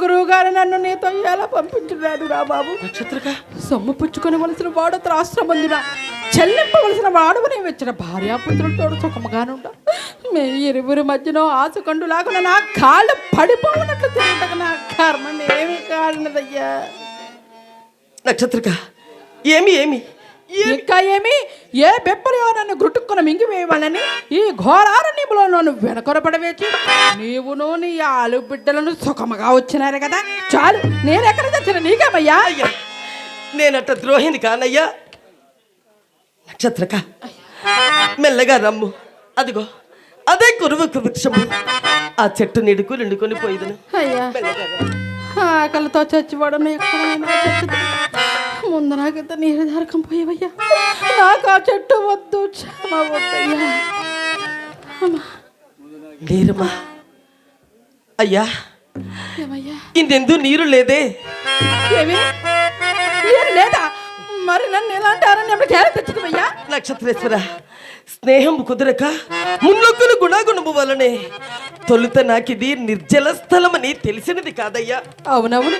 గురువు గారు నన్ను నీతో ఎలా పంపించున్నాడు రా బాబు? నక్షత్రక సొమ్ము పుచ్చుకొనవలసిన వాడు త్రాస్త్రబంధున చెల్లింపవలసిన వాడు నీవు ఇచ్చిన భార్యాపుత్రులతో సుఖముగానుండ. మీ ఇరువురి మధ్యలో ఆశకండు లాగా నా కాళ్ళు పడిపోవునట్లు తిరుగుటకు నా కర్మ ఏమి కారణదయ్యా? నక్షత్రక ఏమి ఏమి? ఇంకా ఏమి? ఏ బెప్పరియో నన్ను గుట్టుకున్న మింగివేయవాలని ఈ ఘోరారణ్యములో నన్ను వెనకొరపడవేచి నీవును నీ ఆలు బిడ్డలను సుఖముగా వచ్చినారు కదా. చాలు నేను ఎక్కడ తెచ్చిన నీకేమయ్యా? అయ్యా నేనట ద్రోహిని కానయ్యా. నక్షత్రక మెల్లగా రమ్ము. అదిగో అదే కురువు వృక్షము ఆ చెట్టు నిడుకు నిండుకొని పోయిదను. అయ్యా మెల్లగా రమ్ము. ఆకలితో చచ్చిపోవడం ఎక్కడైనా. ముందు నాకింత నీరు దారకం పోయేవయ్యా. నాకు ఆ చెట్టు వద్దు క్షమ వద్దయ్యా. అమ్మా. నీరమ్మా అయ్యా ఇందెందు నీరు లేదే? నీరు లేదా? మరి నన్ను చేర తెచ్చుతావయ్యా నక్షత్రేశ్వర స్నేహం కుదరక మున్నొక్కులు గుణాగుణము వలనే తొలుత నాకిది నిర్జల స్థలమని తెలిసినది కాదయ్యా. అవునవును.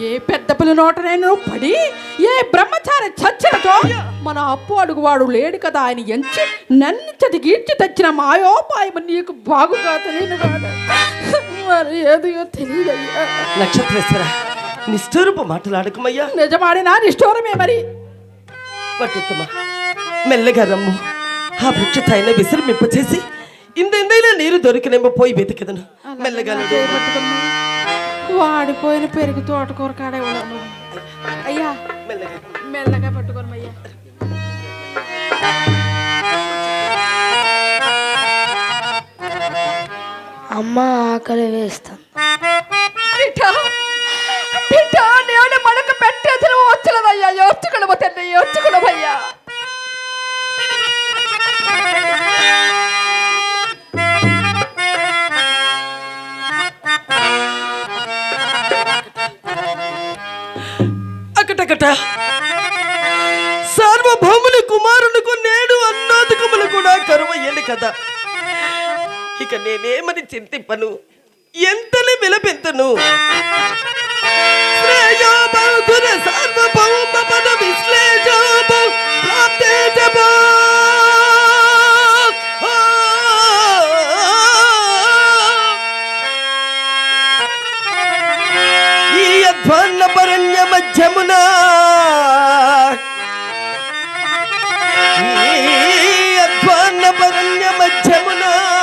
ఏ పెద్ద పిల్ల నోట నేను పడి ఏ బ్రహ్మచారి చచ్చినతో మన అప్పు అడుగువాడు లేడు కదా ఆయన ఎంచి నన్ను చదిగీడ్చి తెచ్చిన మాయోపాయం నీకు బాగుగా తెలియను మరి ఏదో తెలియదయ్యా. నక్షత్రేశ్వర నిష్ఠూరపు మాటలాడకమయ్యా. నిజమాడినా నిష్ఠూరమే మరి. పట్టుత్తమ మెల్లగా రమ్ము. ఆ వృక్ష తైన విశ్రమింపచేసి ఇందెందైనా నీరు దొరికినేమో పోయి వెతికదను. మెల్లగా. వాడిపోయిన పెరుగు తోటకూర కాడే ఉన్నాను అయ్యా మెల్లగా. మెల్లగా పట్టుకోను అయ్యా. అమ్మ ఆకలి వేస్తాం. కరువయ్యను కదా. ఇక నేనేమని చింతింపను? ఎంతని విలపెంతను శ్రేయోబౌధుర సార్వభౌమ పద విశ్లేషోబౌ बरण्य मध्यमुना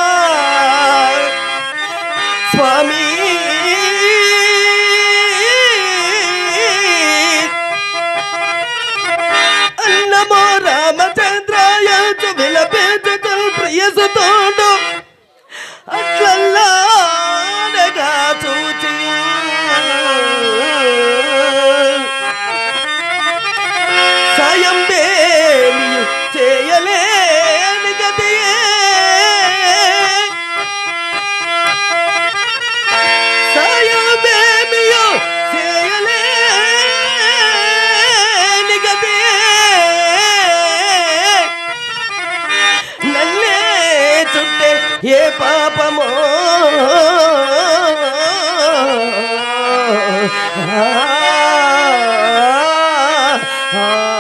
పాపమో. ఆ.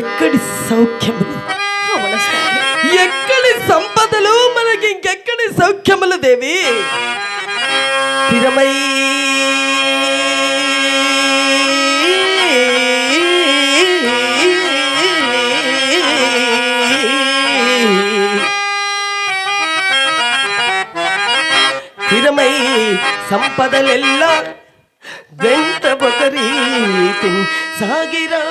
ఎక్కడి సౌఖ్యములు? ఎక్కడి సంపదలు? మనకి ఇంకెక్కడి సౌఖ్యములు దేవి? స్థిరమై స్థిరమై సంపదలెల్ల వెంట ఒకరి సాగిరా.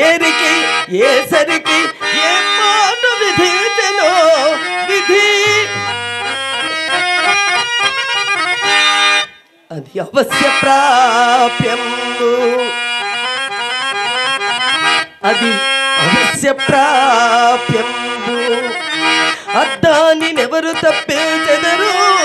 ఏరికి ఏసరికి ఏ మాట విధించనో విధి. అది అవశ్య ప్రాప్యము. అది అవశ్య ప్రాప్యంబు అద్దాన్ని ఎవరు తప్పించెదరు ఉన్నవాడలని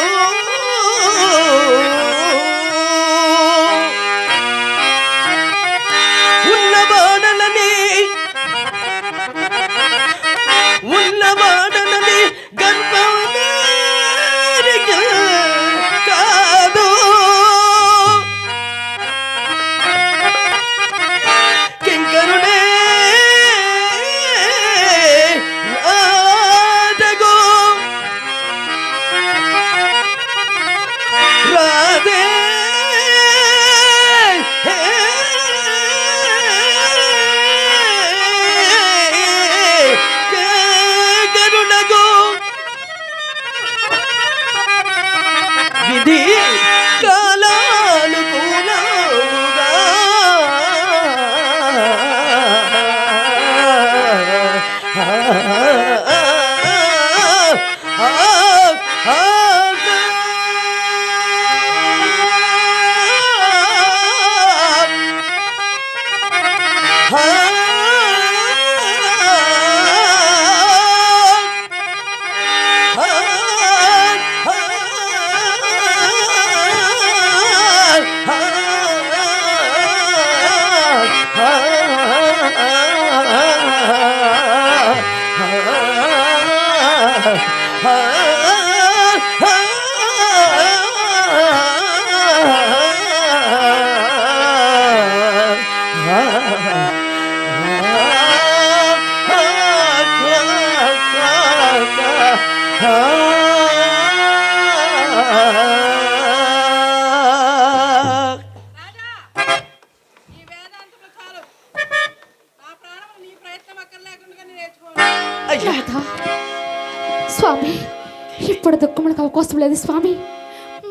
ఇప్పుడు దుఃఖములకు అవకాశం లేదు స్వామి.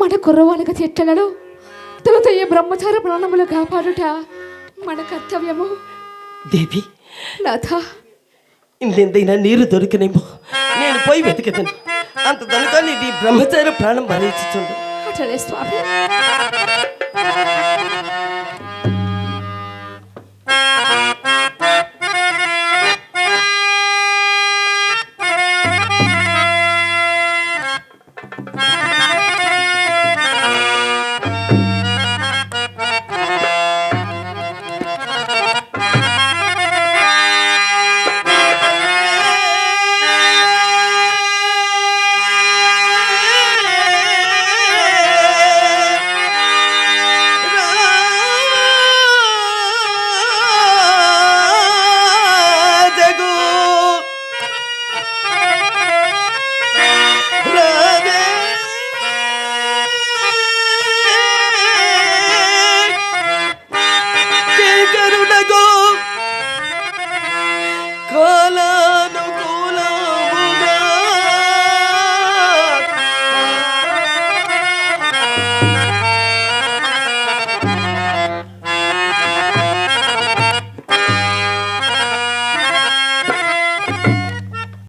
మన కుర్రవాళ్ళకి తిట్టలను తొలుత ఈ బ్రహ్మచార ప్రాణములు కాపాడుట మన కర్తవ్యము. దేవి నాథ ఇందెందైనా నీరు దొరికినేమో. నేను పోయి వెతికదను అంత దనుక నీ బ్రహ్మచారి ప్రాణం భరించుచుండు అట్లనే స్వామి.